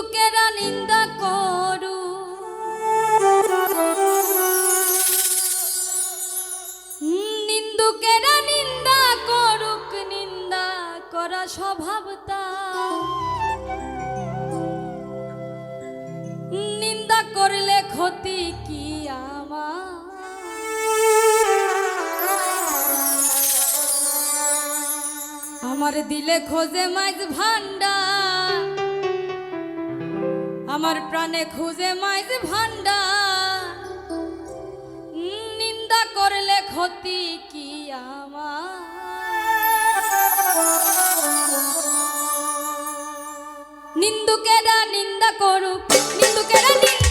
নিন্দুকেরা নিন্দা করু। নিন্দুকেরা নিন্দা করুক, নিন্দা করা স্বভাবতা নিন্দা করলে ক্ষতি কি আমার? আমার দিলে খোঁজে মাইজ ভান্ডা আমার প্রাণে খুঁজে মাইজ ভান্ডা নিন্দা করলে ক্ষতি কি আমার? নিন্দুকেরা নিন্দা করুক, নিন্দুকেরা নিন্দা